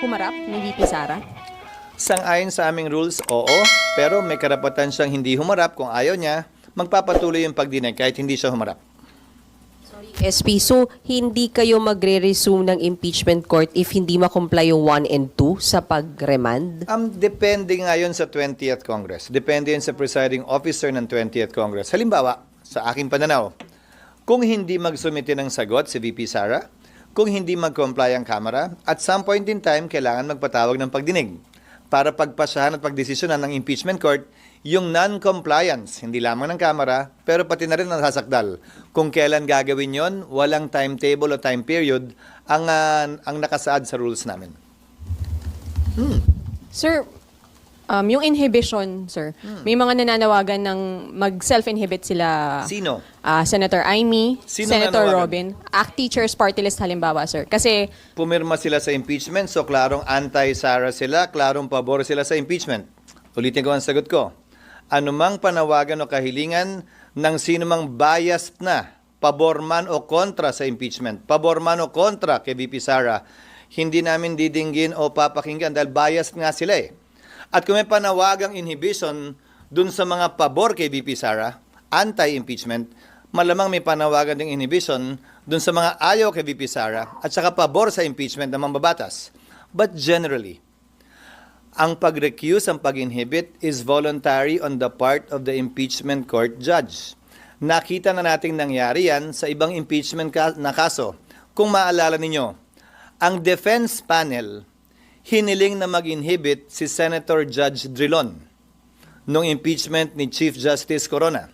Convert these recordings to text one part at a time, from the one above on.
humarap ni VP Sara? Sang-ayon sa aming rules, oo, pero may karapatan siyang hindi humarap kung ayaw niya, magpapatuloy yung pagdinig kahit hindi siya humarap. SP, so hindi kayo magre-resume ng impeachment court if hindi makomply yung 1 and 2 sa pag-remand? Um, depende nga yun sa 20th Congress. Depende yun sa presiding officer ng 20th Congress. Halimbawa, sa aking pananaw, kung hindi magsumite ng sagot si VP Sara, kung hindi mag-comply ang Kamara, at some point in time, kailangan magpatawag ng pagdinig para pagpasyahan at pagdesisyonan ng impeachment court yung non-compliance, hindi lamang ng Kamara, pero pati na rin ang sasakdal. Kung kailan gagawin yon, walang timetable o time period ang, ah, ang nakasaad sa rules namin. Sir, um, yung inhibition, sir, may mga nananawagan ng mag-self-inhibit sila. Sino? Ah, Senator Amy, Sino Senator nanawagan? Robin, ACT Teachers Party List halimbawa, sir. Kasi pumirma sila sa impeachment, so klarong anti-Sara sila, klarong pabor sila sa impeachment. Ulitin ko ang sagot ko. Anumang panawagan o kahilingan ng sinumang biased na, pabor man o kontra sa impeachment, pabor man o kontra kay VP Sara, hindi namin didinggin o papakinggan dahil biased nga sila eh. At kung may panawagang inhibition dun sa mga pabor kay VP Sara, anti-impeachment, malamang may panawagan ding inhibition dun sa mga ayaw kay VP Sara at saka pabor sa impeachment ng mambabatas. But generally, ang pag-recuse, ang pag-inhibit is voluntary on the part of the impeachment court judge. Nakita na nating nangyari yan sa ibang impeachment na kaso. Kung maalala ninyo, ang defense panel hiniling na mag-inhibit si Senator Judge Drilon nung impeachment ni Chief Justice Corona.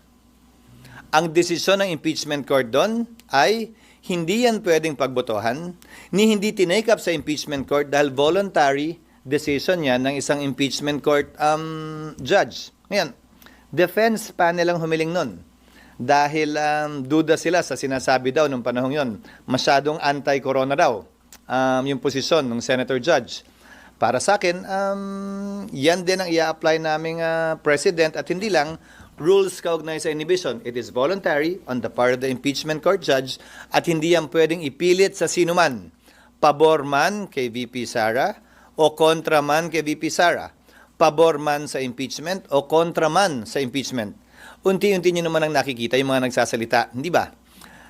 Ang desisyon ng impeachment court doon ay hindi yan pwedeng pagbotohan, ni hindi tinake up sa impeachment court dahil voluntary decision yan ng isang impeachment court um, judge. Ngayon, defense panel ang humiling nun. Dahil um, duda sila sa sinasabi daw nung panahong yon, masyadong anti-corona daw um, yung posisyon ng senator judge. Para sa akin, um, yan din ang i-apply naming uh, president at hindi lang rules kaugnay sa inhibition. It is voluntary on the part of the impeachment court judge at hindi yan pwedeng ipilit sa sino man. Pabor man kay VP Sara o kontra man kay VP Sara. Pabor man sa impeachment o kontra man sa impeachment. Unti-unti nyo naman ang nakikita yung mga nagsasalita, hindi ba?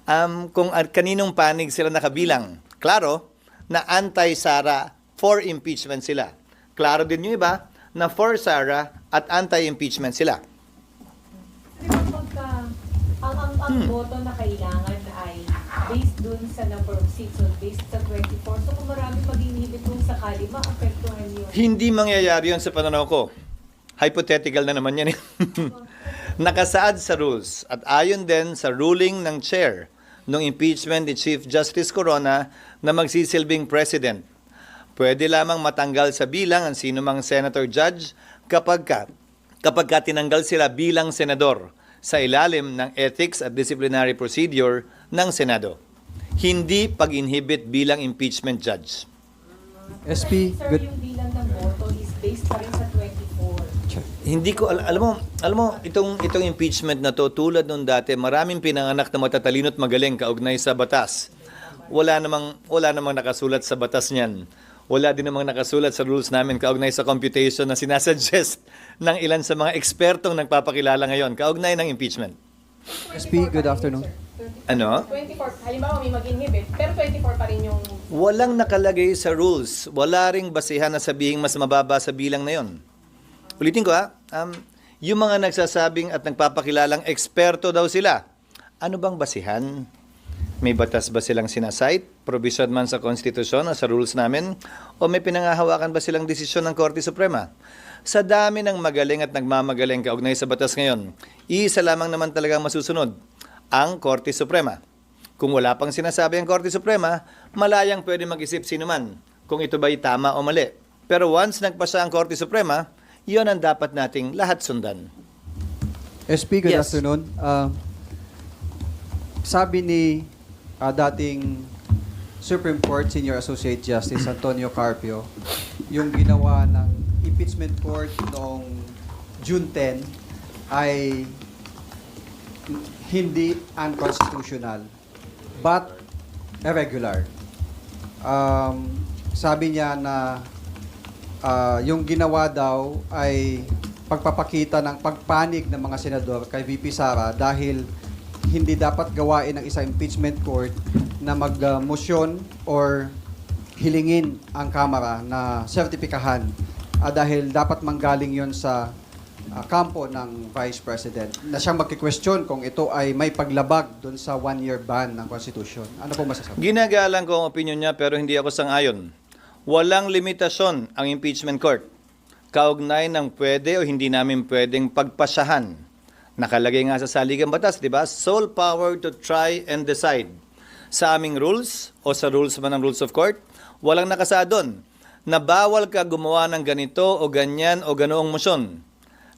Um, kung kaninong panig sila nakabilang, klaro na anti-Sara for impeachment sila. Klaro din yung iba na for Sara at anti-impeachment sila. Pagka, ang, ang, ang boto na kailangan ay based dun sa number of seats, so based sa 24. So kung marami mag-inhibit kung sakali, maapektuhan yun. Hindi mangyayari yun sa pananaw ko. Hypothetical na naman yan. eh. Nakasaad sa rules at ayon din sa ruling ng chair ng impeachment ni Chief Justice Corona na magsisilbing president. Pwede lamang matanggal sa bilang ang sinumang senator judge kapag ka, kapag ka tinanggal sila bilang senador sa ilalim ng ethics at disciplinary procedure ng Senado. Hindi pag-inhibit bilang impeachment judge. SP, Sir, good. yung bilang ng boto is based pa rin sa 24. Hindi ko al- alam mo, alam mo itong itong impeachment na to tulad nung dati, maraming pinanganak na matatalino at magaling kaugnay sa batas. Wala namang wala namang nakasulat sa batas niyan. Wala din namang nakasulat sa rules namin kaugnay sa computation na sinasuggest ng ilan sa mga ekspertong nagpapakilala ngayon kaugnay ng impeachment. SP, good afternoon. Ano? 24, halimbawa may mag-inhibit, pero 24 pa rin yung Walang nakalagay sa rules. Wala ring basihan na sabihing mas mababa sa bilang na yon. Ulitin ko ha, um, yung mga nagsasabing at nagpapakilalang eksperto daw sila, ano bang basihan? May batas ba silang sinasite? Provision man sa konstitusyon o sa rules namin? O may pinangahawakan ba silang desisyon ng Korte Suprema? Sa dami ng magaling at nagmamagaling kaugnay sa batas ngayon, isa lamang naman talagang masusunod, ang Korte Suprema. Kung wala pang sinasabi ang Korte Suprema, malayang pwede mag-isip sino man kung ito ba'y tama o mali. Pero once nagpasa ang Korte Suprema, iyon ang dapat nating lahat sundan. SP, good Yes. afternoon. Uh, sabi ni uh, dating Supreme Court Senior Associate Justice Antonio Carpio, yung ginawa ng impeachment court noong June 10 ay hindi unconstitutional but irregular. Um, sabi niya na ah, yung ginawa daw ay pagpapakita ng pagpanig ng mga senador kay VP Sara dahil hindi dapat gawain ng isang impeachment court na mag-motion or hilingin ang Kamara na sertipikahan ah, dahil dapat manggaling yon sa ah, kampo ng Vice President na siyang magki-question kung ito ay may paglabag doon sa one-year ban ng Constitution. Ano po masasabi? Ginagalang ko ang opinion niya pero hindi ako sang-ayon. Walang limitasyon ang impeachment court. Kaugnay ng pwede o hindi namin pwedeng pagpasahan. Nakalagay nga sa saligang batas, di ba? Sole power to try and decide. Sa aming rules o sa rules man ng rules of court, walang nakasa doon na bawal ka gumawa ng ganito o ganyan o ganoong motion.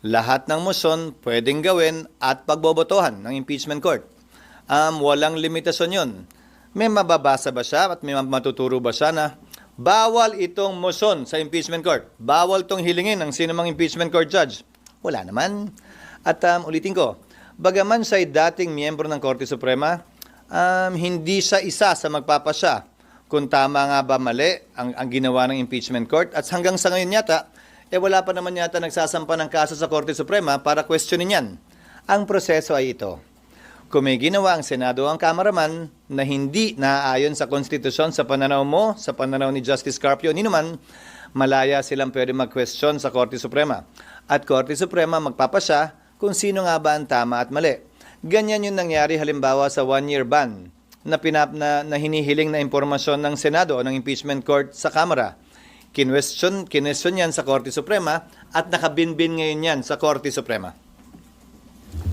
Lahat ng motion pwedeng gawin at pagbobotohan ng impeachment court. Um, walang limitasyon yun. May mababasa ba siya at may matuturo ba siya na bawal itong motion sa impeachment court? Bawal itong hilingin ng sinumang impeachment court judge? Wala naman. At um, ulitin ko, bagaman siya ay dating miyembro ng Korte Suprema, um, hindi siya isa sa magpapasya kung tama nga ba mali ang, ang ginawa ng impeachment court. At hanggang sa ngayon yata, eh wala pa naman yata nagsasampa ng kaso sa Korte Suprema para questionin yan. Ang proseso ay ito. Kung may ginawa ang Senado ang Kamaraman na hindi naaayon sa konstitusyon sa pananaw mo, sa pananaw ni Justice Carpio, ni naman, malaya silang pwede mag-question sa Korte Suprema. At Korte Suprema magpapasya kung sino nga ba ang tama at mali. Ganyan yung nangyari halimbawa sa one-year ban na, pinap, na, na hinihiling na impormasyon ng Senado o ng impeachment court sa Kamara. Kinwestiyon, kinwestiyon yan sa Korte Suprema at nakabinbin ngayon yan sa Korte Suprema.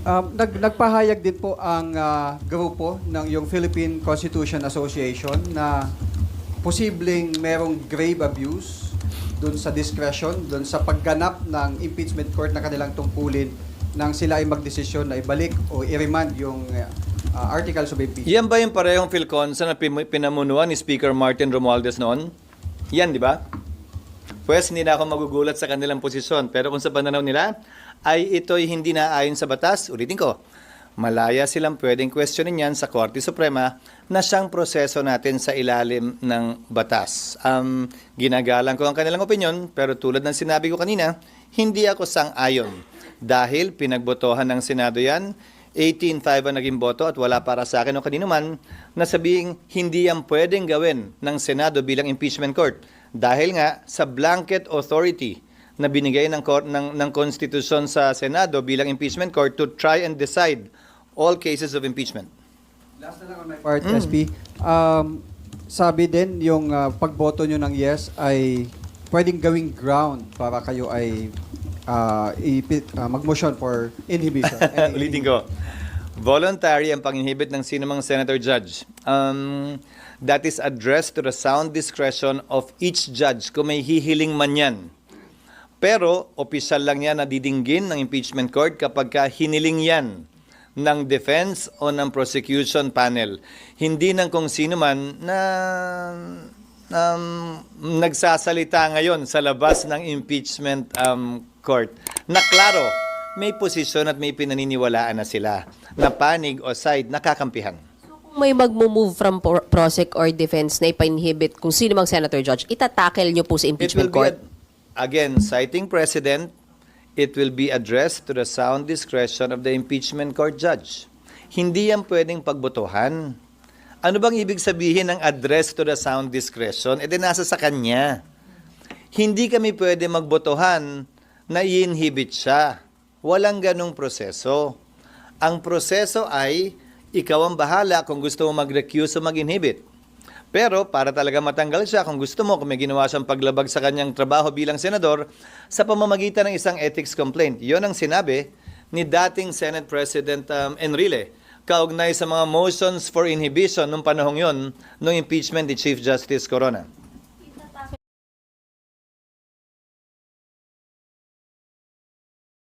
Um, nag, nagpahayag din po ang ah, grupo ng yung Philippine Constitution Association na posibleng merong grave abuse doon sa discretion, doon sa pagganap ng impeachment court na kanilang tungkulin nang sila ay magdesisyon na ibalik o i-remand yung ah, articles of impeachment. Yan ba yung parehong Philconsa na pinamunuan ni Speaker Martin Romualdez noon? Yan, di ba? Pwes, hindi na ako magugulat sa kanilang posisyon. Pero kung sa pananaw nila, ay ito'y hindi na ayon sa batas, ulitin ko, malaya silang pwedeng questionin yan sa Korte Suprema na siyang proseso natin sa ilalim ng batas. Um, ginagalang ko ang kanilang opinion, pero tulad ng sinabi ko kanina, hindi ako sang-ayon. Dahil pinagbotohan ng Senado yan, 18-5 ang naging boto at wala para sa akin o kanino man na sabing hindi yan pwedeng gawin ng Senado bilang impeachment court. Dahil nga sa blanket authority na binigay ng, court, ng, ng konstitusyon sa Senado bilang impeachment court to try and decide all cases of impeachment. Last na lang on my part, SP. Um, sabi din yung ah, pagboto nyo ng yes ay pwedeng gawing ground para kayo ay ah, ipi- ah, mag-motion for inhibition. Ulitin ko. Voluntary ang pang-inhibit ng sinumang senator judge. Um, that is addressed to the sound discretion of each judge kung may hihiling man yan. Pero, opisyal lang yan na didinggin ng impeachment court kapag ka hiniling yan ng defense o ng prosecution panel. Hindi ng kung sino man na um, nagsasalita ngayon sa labas ng impeachment um, court. Na klaro, may posisyon at may pinaniniwalaan na sila na panig o side nakakampihan. Kung may magmo-move from prosec or defense na ipa-inhibit kung sino mang senator judge, itatakel nyo po sa impeachment court? ad- again, citing precedent, it will be addressed to the sound discretion of the impeachment court judge. Hindi yan pwedeng pagbotohan. Ano bang ibig sabihin ng address to the sound discretion? E di nasa sa kanya. Hindi kami pwede magbotohan na i-inhibit siya. Walang ganong proseso. Ang proseso ay ikaw ang bahala kung gusto mo mag-recuse o mag-inhibit. Pero para talaga matanggal siya, kung gusto mo, kung may ginawa siyang paglabag sa kanyang trabaho bilang senador, sa pamamagitan ng isang ethics complaint. Yon ang sinabi ni dating Senate President um, Enrile, kaugnay sa mga motions for inhibition nung panahong yon, nung impeachment ni Chief Justice Corona.